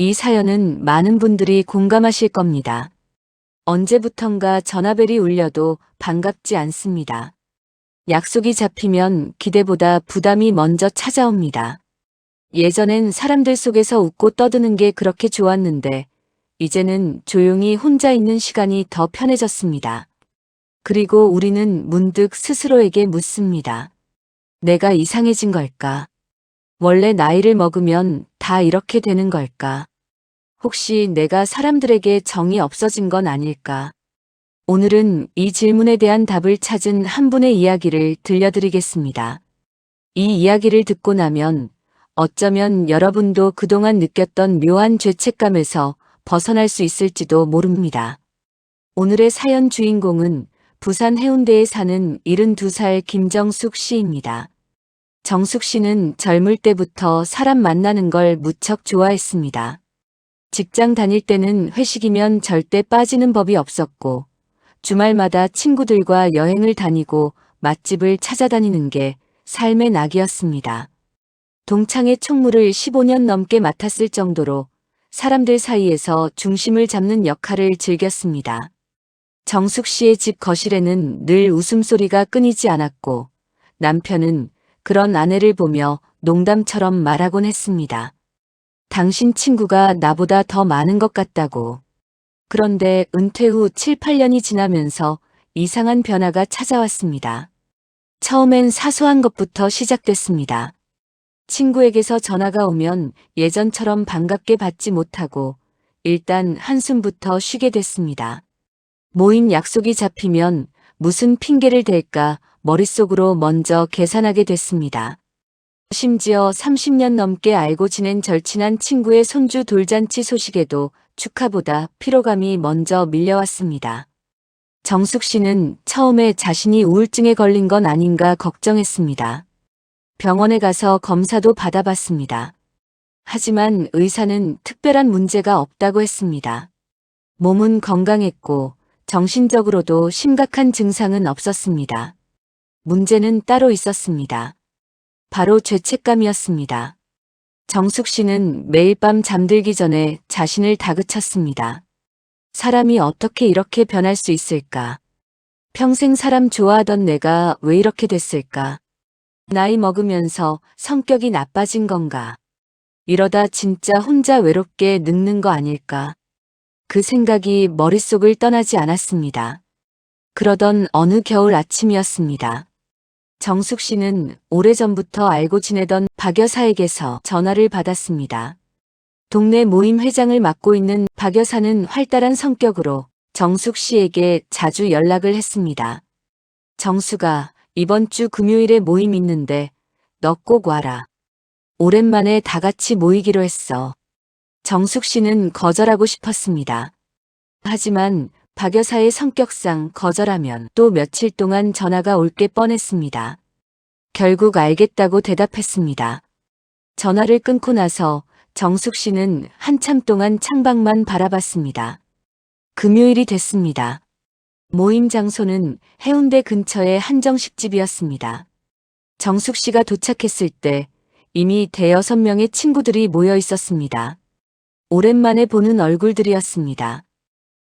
이 사연은 많은 분들이 공감하실 겁니다. 언제부턴가 전화벨이 울려도 반갑지 않습니다. 약속이 잡히면 기대보다 부담이 먼저 찾아옵니다. 예전엔 사람들 속에서 웃고 떠드는 게 그렇게 좋았는데, 이제는 조용히 혼자 있는 시간이 더 편해졌습니다. 그리고 우리는 문득 스스로에게 묻습니다. 내가 이상해진 걸까? 원래 나이를 먹으면 다 이렇게 되는 걸까? 혹시 내가 사람들에게 정이 없어진 건 아닐까? 오늘은 이 질문에 대한 답을 찾은 한 분의 이야기를 들려드리겠습니다. 이 이야기를 듣고 나면 어쩌면 여러분도 그동안 느꼈던 묘한 죄책감에서 벗어날 수 있을지도 모릅니다. 오늘의 사연 주인공은 부산 해운대에 사는 72살 김정숙 씨입니다. 정숙 씨는 젊을 때부터 사람 만나는 걸 무척 좋아했습니다. 직장 다닐 때는 회식이면 절대 빠지는 법이 없었고, 주말마다 친구들과 여행을 다니고 맛집을 찾아다니는 게 삶의 낙이었습니다. 동창회 총무를 15년 넘게 맡았을 정도로 사람들 사이에서 중심을 잡는 역할을 즐겼습니다. 정숙 씨의 집 거실에는 늘 웃음소리가 끊이지 않았고 남편은 그런 아내를 보며 농담처럼 말하곤 했습니다. 당신 친구가 나보다 더 많은 것 같다고. 그런데 은퇴 후 7, 8년이 지나면서 이상한 변화가 찾아왔습니다. 처음엔 사소한 것부터 시작됐습니다. 친구에게서 전화가 오면 예전처럼 반갑게 받지 못하고 일단 한숨부터 쉬게 됐습니다. 모임 약속이 잡히면 무슨 핑계를 댈까 머릿속으로 먼저 계산하게 됐습니다. 심지어 30년 넘게 알고 지낸 절친한 친구의 손주 돌잔치 소식에도 축하보다 피로감이 먼저 밀려왔습니다. 정숙 씨는 처음에 자신이 우울증에 걸린 건 아닌가 걱정했습니다. 병원에 가서 검사도 받아봤습니다. 하지만 의사는 특별한 문제가 없다고 했습니다. 몸은 건강했고 정신적으로도 심각한 증상은 없었습니다. 문제는 따로 있었습니다. 바로 죄책감이었습니다. 정숙 씨는 매일 밤 잠들기 전에 자신을 다그쳤습니다. 사람이 어떻게 이렇게 변할 수 있을까? 평생 사람 좋아하던 내가 왜 이렇게 됐을까? 나이 먹으면서 성격이 나빠진 건가? 이러다 진짜 혼자 외롭게 늙는 거 아닐까? 그 생각이 머릿속을 떠나지 않았습니다. 그러던 어느 겨울 아침이었습니다. 정숙 씨는 오래전부터 알고 지내던 박 여사에게서 전화를 받았습니다. 동네 모임 회장을 맡고 있는 박 여사는 활달한 성격으로 정숙 씨에게 자주 연락을 했습니다. 정수가 이번 주 금요일에 모임 있는데 너 꼭 와라. 오랜만에 다 같이 모이기로 했어. 정숙 씨는 거절하고 싶었습니다. 하지만 박 여사의 성격상 거절하면 또 며칠 동안 전화가 올 게 뻔했습니다. 결국 알겠다고 대답했습니다. 전화를 끊고 나서 정숙 씨는 한참 동안 창밖만 바라봤습니다. 금요일이 됐습니다. 모임 장소는 해운대 근처의 한정식집이었습니다. 정숙 씨가 도착했을 때 이미 대여섯 명의 친구들이 모여 있었습니다. 오랜만에 보는 얼굴들이었습니다.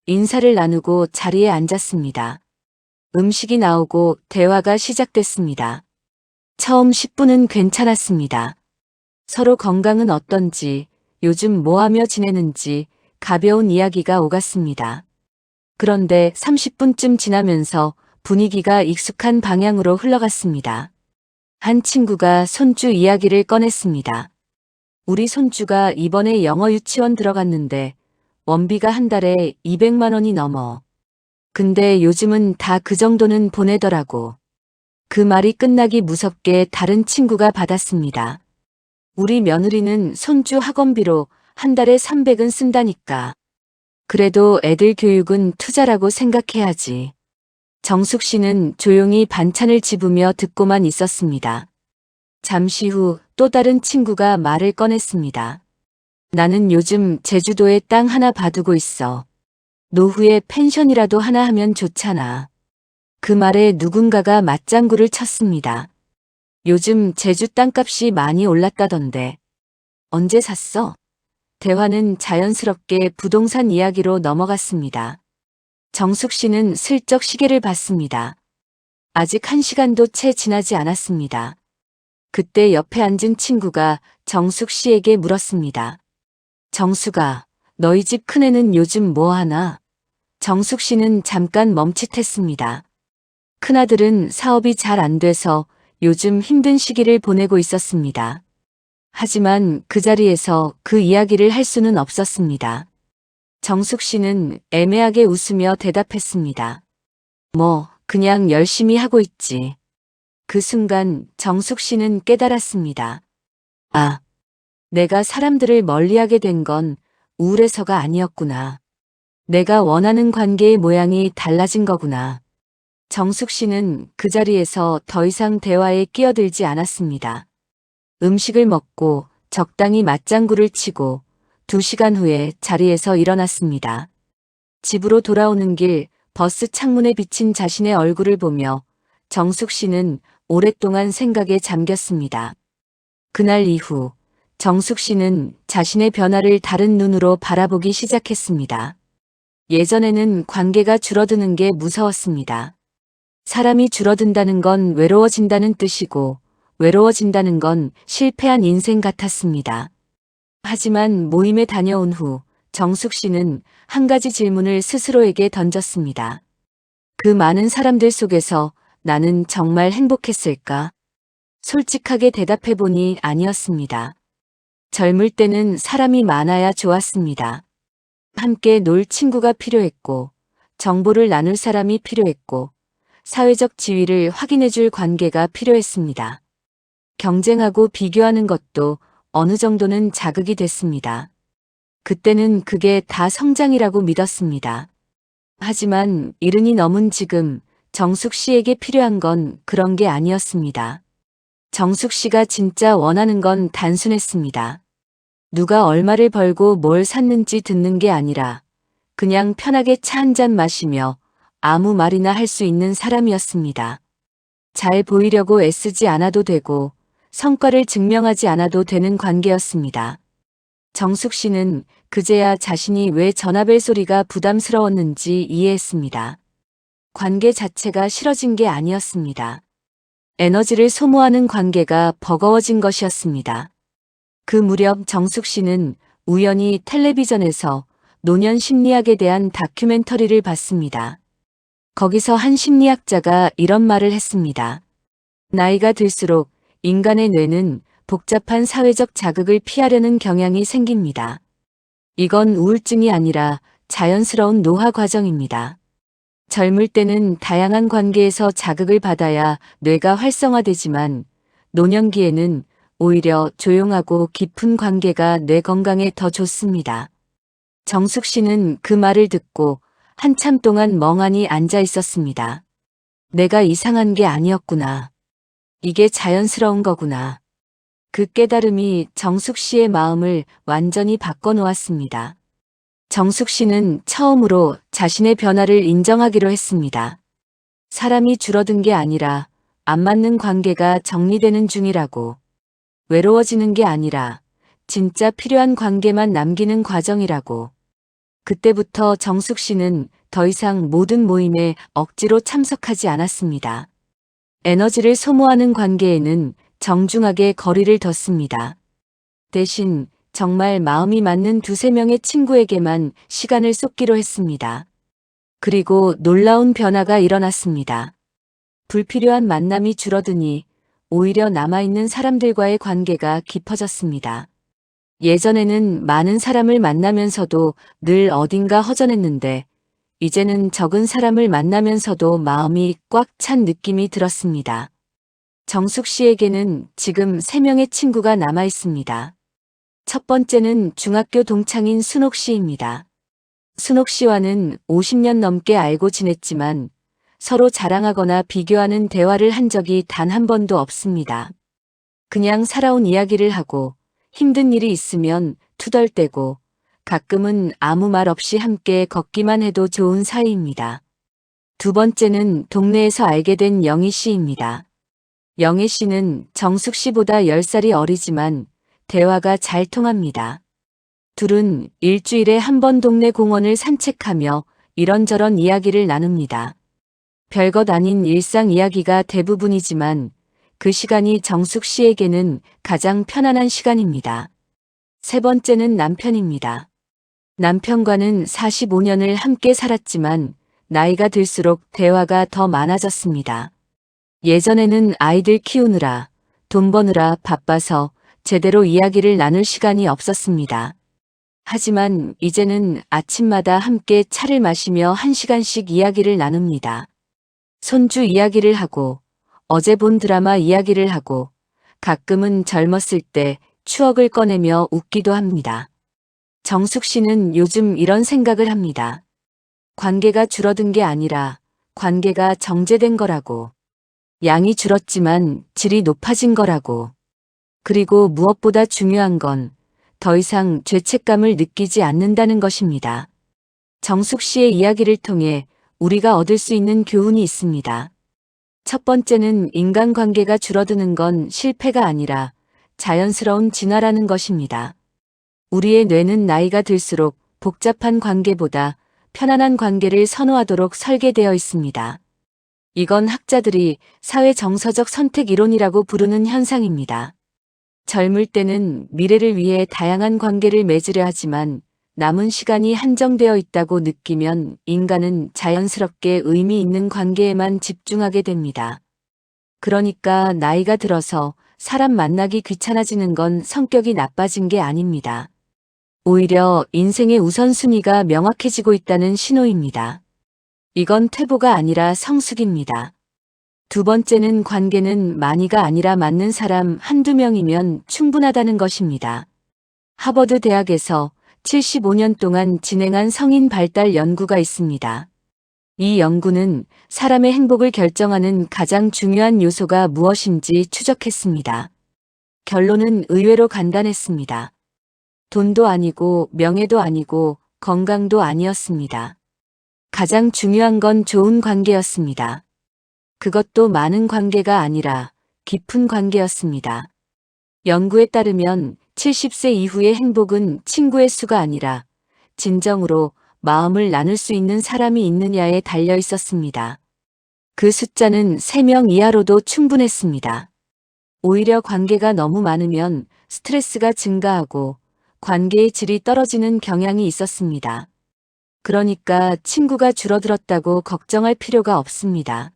인사를 나누고 자리에 앉았습니다. 음식이 나오고 대화가 시작됐습니다. 처음 10분은 괜찮았습니다. 서로 건강은 어떤지, 요즘 뭐 하며 지내는지 가벼운 이야기가 오갔습니다. 그런데 30분쯤 지나면서 분위기가 익숙한 방향으로 흘러갔습니다. 한 친구가 손주 이야기를 꺼냈습니다. 우리 손주가 이번에 영어 유치원 들어갔는데 원비가 한 달에 200만 원이 넘어. 근데 요즘은 다 그 정도는 보내더라고. 그 말이 끝나기 무섭게 다른 친구가 받았습니다. 우리 며느리는 손주 학원비로 한 달에 300은 쓴다니까. 그래도 애들 교육은 투자라고 생각해야지. 정숙 씨는 조용히 반찬을 집으며 듣고만 있었습니다. 잠시 후 또 다른 친구가 말을 꺼냈습니다. 나는 요즘 제주도에 땅 하나 봐두고 있어. 노후에 펜션이라도 하나 하면 좋잖아. 그 말에 누군가가 맞장구를 쳤습니다. 요즘 제주 땅값이 많이 올랐다던데. 언제 샀어? 대화는 자연스럽게 부동산 이야기로 넘어갔습니다. 정숙 씨는 슬쩍 시계를 봤습니다. 아직 한 시간도 채 지나지 않았습니다. 그때 옆에 앉은 친구가 정숙 씨에게 물었습니다. 정숙아, 너희 집 큰애는 요즘 뭐 하나? 정숙 씨는 잠깐 멈칫했습니다. 큰아들은 사업이 잘 안 돼서 요즘 힘든 시기를 보내고 있었습니다. 하지만 그 자리에서 그 이야기를 할 수는 없었습니다. 정숙 씨는 애매하게 웃으며 대답했습니다. 뭐, 그냥 열심히 하고 있지. 그 순간 정숙 씨는 깨달았습니다. 아, 내가 사람들을 멀리하게 된 건 우울해서가 아니었구나. 내가 원하는 관계의 모양이 달라진 거구나. 정숙 씨는 그 자리에서 더 이상 대화에 끼어들지 않았습니다. 음식을 먹고 적당히 맞장구를 치고 두 시간 후에 자리에서 일어났습니다. 집으로 돌아오는 길 버스 창문에 비친 자신의 얼굴을 보며 정숙 씨는 오랫동안 생각에 잠겼습니다. 그날 이후 정숙 씨는 자신의 변화를 다른 눈으로 바라보기 시작했습니다. 예전에는 관계가 줄어드는 게 무서웠습니다. 사람이 줄어든다는 건 외로워진다는 뜻이고 외로워진다는 건 실패한 인생 같았습니다. 하지만 모임에 다녀온 후 정숙 씨는 한 가지 질문을 스스로에게 던졌습니다. 그 많은 사람들 속에서 나는 정말 행복했을까? 솔직하게 대답해보니 아니었습니다. 젊을 때는 사람이 많아야 좋았습니다. 함께 놀 친구가 필요했고, 정보를 나눌 사람이 필요했고, 사회적 지위를 확인해줄 관계가 필요했습니다. 경쟁하고 비교하는 것도 어느 정도는 자극이 됐습니다. 그때는 그게 다 성장이라고 믿었습니다. 하지만 이른이 넘은 지금 정숙 씨에게 필요한 건 그런 게 아니었습니다. 정숙 씨가 진짜 원하는 건 단순했습니다. 누가 얼마를 벌고 뭘 샀는지 듣는 게 아니라 그냥 편하게 차 한 잔 마시며 아무 말이나 할 수 있는 사람이었습니다. 잘 보이려고 애쓰지 않아도 되고 성과를 증명하지 않아도 되는 관계였습니다. 정숙 씨는 그제야 자신이 왜 전화벨 소리가 부담스러웠는지 이해했습니다. 관계 자체가 싫어진 게 아니었습니다. 에너지를 소모하는 관계가 버거워진 것이었습니다. 그 무렵 정숙 씨는 우연히 텔레비전에서 노년 심리학에 대한 다큐멘터리를 봤습니다. 거기서 한 심리학자가 이런 말을 했습니다. 나이가 들수록 인간의 뇌는 복잡한 사회적 자극을 피하려는 경향이 생깁니다. 이건 우울증이 아니라 자연스러운 노화 과정입니다. 젊을 때는 다양한 관계에서 자극을 받아야 뇌가 활성화되지만 노년기에는 오히려 조용하고 깊은 관계가 뇌 건강에 더 좋습니다. 정숙 씨는 그 말을 듣고 한참 동안 멍하니 앉아 있었습니다. 내가 이상한 게 아니었구나. 이게 자연스러운 거구나. 그 깨달음이 정숙 씨의 마음을 완전히 바꿔놓았습니다. 정숙 씨는 처음으로 자신의 변화를 인정하기로 했습니다. 사람이 줄어든 게 아니라 안 맞는 관계가 정리되는 중이라고. 외로워지는 게 아니라 진짜 필요한 관계만 남기는 과정이라고. 그때부터 정숙 씨는 더 이상 모든 모임에 억지로 참석하지 않았습니다. 에너지를 소모하는 관계에는 정중하게 거리를 뒀습니다. 대신 정말 마음이 맞는 두세 명의 친구에게만 시간을 쏟기로 했습니다. 그리고 놀라운 변화가 일어났습니다. 불필요한 만남이 줄어드니 오히려 남아있는 사람들과의 관계가 깊어졌습니다. 예전에는 많은 사람을 만나면서도 늘 어딘가 허전했는데 이제는 적은 사람을 만나면서도 마음이 꽉 찬 느낌이 들었습니다. 정숙 씨에게는 지금 3명의 친구가 남아 있습니다. 첫 번째는 중학교 동창인 순옥 씨입니다. 순옥 씨와는 50년 넘게 알고 지냈지만 서로 자랑하거나 비교하는 대화를 한 적이 단 한 번도 없습니다. 그냥 살아온 이야기를 하고 힘든 일이 있으면 투덜대고 가끔은 아무 말 없이 함께 걷기만 해도 좋은 사이입니다. 두 번째는 동네에서 알게 된 영희 씨입니다. 영희 씨는 정숙 씨보다 10살이 어리지만 대화가 잘 통합니다. 둘은 일주일에 한 번 동네 공원을 산책하며 이런저런 이야기를 나눕니다. 별것 아닌 일상 이야기가 대부분이지만 그 시간이 정숙 씨에게는 가장 편안한 시간입니다. 세 번째는 남편입니다. 남편과는 45년을 함께 살았지만 나이가 들수록 대화가 더 많아졌습니다. 예전에는 아이들 키우느라 돈 버느라 바빠서 제대로 이야기를 나눌 시간이 없었습니다. 하지만 이제는 아침마다 함께 차를 마시며 한 시간씩 이야기를 나눕니다. 손주 이야기를 하고 어제 본 드라마 이야기를 하고 가끔은 젊었을 때 추억을 꺼내며 웃기도 합니다. 정숙 씨는 요즘 이런 생각을 합니다. 관계가 줄어든 게 아니라 관계가 정제된 거라고. 양이 줄었지만 질이 높아진 거라고. 그리고 무엇보다 중요한 건 더 이상 죄책감을 느끼지 않는다는 것입니다. 정숙 씨의 이야기를 통해 우리가 얻을 수 있는 교훈이 있습니다. 첫 번째는 인간관계가 줄어드는 건 실패가 아니라 자연스러운 진화라는 것입니다. 우리의 뇌는 나이가 들수록 복잡한 관계보다 편안한 관계를 선호하도록 설계되어 있습니다. 이건 학자들이 사회 정서적 선택 이론이라고 부르는 현상입니다. 젊을 때는 미래를 위해 다양한 관계를 맺으려 하지만 남은 시간이 한정되어 있다고 느끼면 인간은 자연스럽게 의미 있는 관계에만 집중하게 됩니다. 그러니까 나이가 들어서 사람 만나기 귀찮아지는 건 성격이 나빠진 게 아닙니다. 오히려 인생의 우선순위가 명확해지고 있다는 신호입니다. 이건 퇴보가 아니라 성숙입니다. 두 번째는 관계는 많이가 아니라 맞는 사람 한두 명이면 충분하다는 것입니다. 하버드 대학에서 75년 동안 진행한 성인 발달 연구가 있습니다. 이 연구는 사람의 행복을 결정하는 가장 중요한 요소가 무엇인지 추적했습니다. 결론은 의외로 간단했습니다. 돈도 아니고 명예도 아니고 건강도 아니었습니다. 가장 중요한 건 좋은 관계였습니다. 그것도 많은 관계가 아니라 깊은 관계였습니다. 연구에 따르면 70세 이후의 행복은 친구의 수가 아니라 진정으로 마음을 나눌 수 있는 사람이 있느냐에 달려 있었습니다. 그 숫자는 3명 이하로도 충분했습니다. 오히려 관계가 너무 많으면 스트레스가 증가하고 관계의 질이 떨어지는 경향이 있었습니다. 그러니까 친구가 줄어들었다고 걱정할 필요가 없습니다.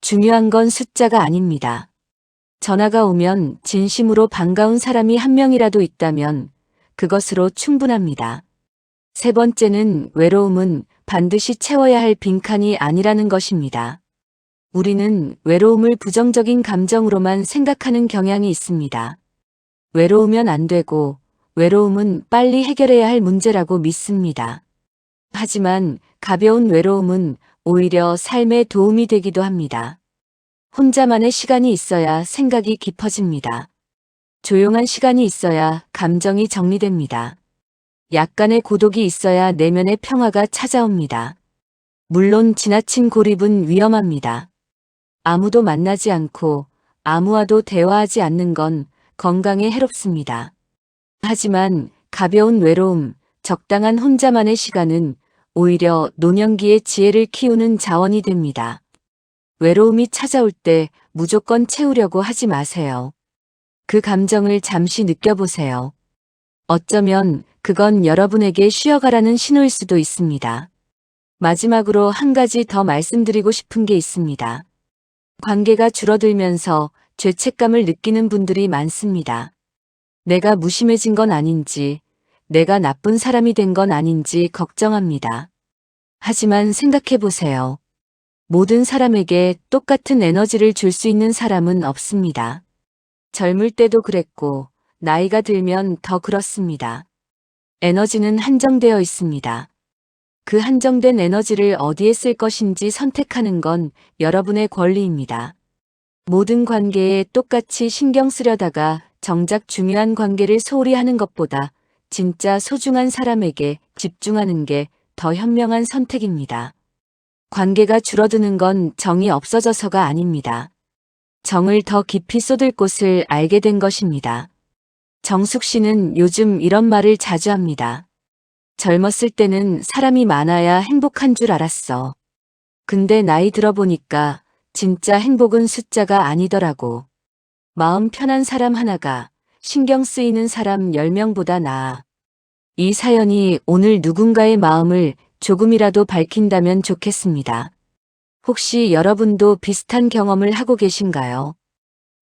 중요한 건 숫자가 아닙니다. 전화가 오면 진심으로 반가운 사람이 한 명이라도 있다면 그것으로 충분합니다. 세 번째는 외로움은 반드시 채워야 할 빈칸이 아니라는 것입니다. 우리는 외로움을 부정적인 감정으로만 생각하는 경향이 있습니다. 외로우면 안 되고 외로움은 빨리 해결해야 할 문제라고 믿습니다. 하지만 가벼운 외로움은 오히려 삶에 도움이 되기도 합니다. 혼자만의 시간이 있어야 생각이 깊어집니다. 조용한 시간이 있어야 감정이 정리됩니다. 약간의 고독이 있어야 내면의 평화가 찾아옵니다. 물론 지나친 고립은 위험합니다. 아무도 만나지 않고 아무와도 대화하지 않는 건 건강에 해롭습니다. 하지만 가벼운 외로움, 적당한 혼자만의 시간은 오히려 노년기의 지혜를 키우는 자원이 됩니다. 외로움이 찾아올 때 무조건 채우려고 하지 마세요. 그 감정을 잠시 느껴보세요. 어쩌면 그건 여러분에게 쉬어가라는 신호일 수도 있습니다. 마지막으로 한 가지 더 말씀드리고 싶은 게 있습니다. 관계가 줄어들면서 죄책감을 느끼는 분들이 많습니다. 내가 무심해진 건 아닌지, 내가 나쁜 사람이 된 건 아닌지 걱정합니다. 하지만 생각해 보세요. 모든 사람에게 똑같은 에너지를 줄 수 있는 사람은 없습니다. 젊을 때도 그랬고, 나이가 들면 더 그렇습니다. 에너지는 한정되어 있습니다. 그 한정된 에너지를 어디에 쓸 것인지 선택하는 건 여러분의 권리입니다. 모든 관계에 똑같이 신경 쓰려다가 정작 중요한 관계를 소홀히 하는 것보다 진짜 소중한 사람에게 집중하는 게 더 현명한 선택입니다. 관계가 줄어드는 건 정이 없어져서가 아닙니다. 정을 더 깊이 쏟을 곳을 알게 된 것입니다. 정숙 씨는 요즘 이런 말을 자주 합니다. 젊었을 때는 사람이 많아야 행복한 줄 알았어. 근데 나이 들어보니까 진짜 행복은 숫자가 아니더라고. 마음 편한 사람 하나가 신경 쓰이는 사람 10명보다 나아. 이 사연이 오늘 누군가의 마음을 조금이라도 밝힌다면 좋겠습니다. 혹시 여러분도 비슷한 경험을 하고 계신가요?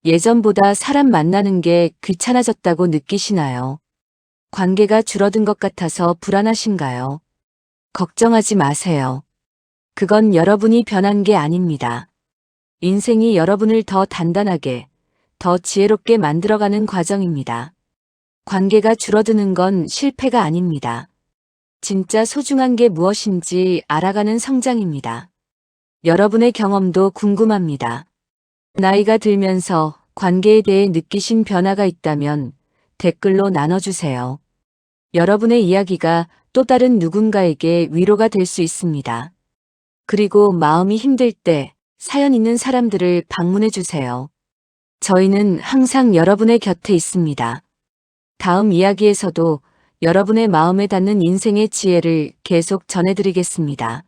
예전보다 사람 만나는 게 귀찮아졌다고 느끼시나요? 관계가 줄어든 것 같아서 불안하신가요? 걱정하지 마세요. 그건 여러분이 변한 게 아닙니다. 인생이 여러분을 더 단단하게, 더 지혜롭게 만들어가는 과정입니다. 관계가 줄어드는 건 실패가 아닙니다. 진짜 소중한 게 무엇인지 알아가는 성장입니다. 여러분의 경험도 궁금합니다. 나이가 들면서 관계에 대해 느끼신 변화가 있다면 댓글로 나눠주세요. 여러분의 이야기가 또 다른 누군가에게 위로가 될 수 있습니다. 그리고 마음이 힘들 때 사연 있는 사람들을 방문해 주세요. 저희는 항상 여러분의 곁에 있습니다. 다음 이야기에서도 여러분의 마음에 닿는 인생의 지혜를 계속 전해드리겠습니다.